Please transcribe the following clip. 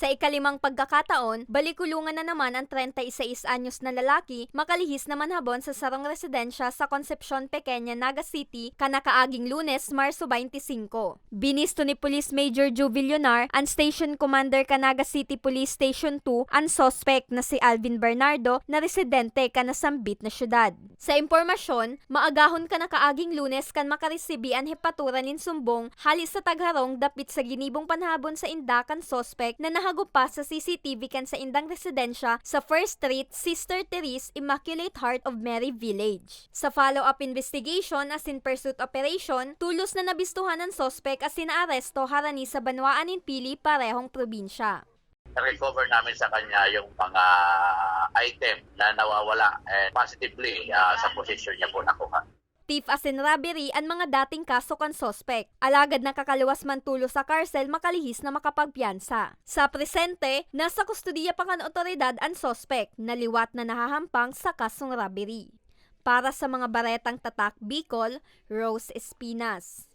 Sa ikalimang pagkakataon, balikulungan na naman ang 36 anyos na lalaki makalihis naman habon sa sarong residensya sa Concepcion Pequeña, Naga City, kanakaaging lunes, Marso 25. Binisto ni Police Major Joe Villonar, ang Station Commander Canaga City Police Station 2, ang suspect na si Alvin Bernardo na residente kanasambit na syudad. Sa impormasyon, maagahon ka nakaaging lunes kan makaresibi ang hepatura nin sumbong halis sa tagharong dapit sa ginibong panhabon sa indakan suspect na nahagupa sa CCTV kan sa indang residensya sa First Street, Sister Therese Immaculate Heart of Mary Village. Sa follow-up investigation as in pursuit operation, tulos na nabistuhan ng suspect as sinaaresto harani sa Banwaan in Pili, parehong probinsya. recover namin sa kanya yung mga item na nawawala and positively ah, sa posisyon niya po nakuha. Thief as in robbery ang mga dating kaso kan sospek. Alagad na kakaluwas man tulo sa karsel makalihis na makapagpiyansa. Sa presente, nasa kustudiya pa kan otoridad ang sospek na liwat na nahahampang sa kasong robbery. Para sa mga baretang tatak Bicol, Rose Espinas.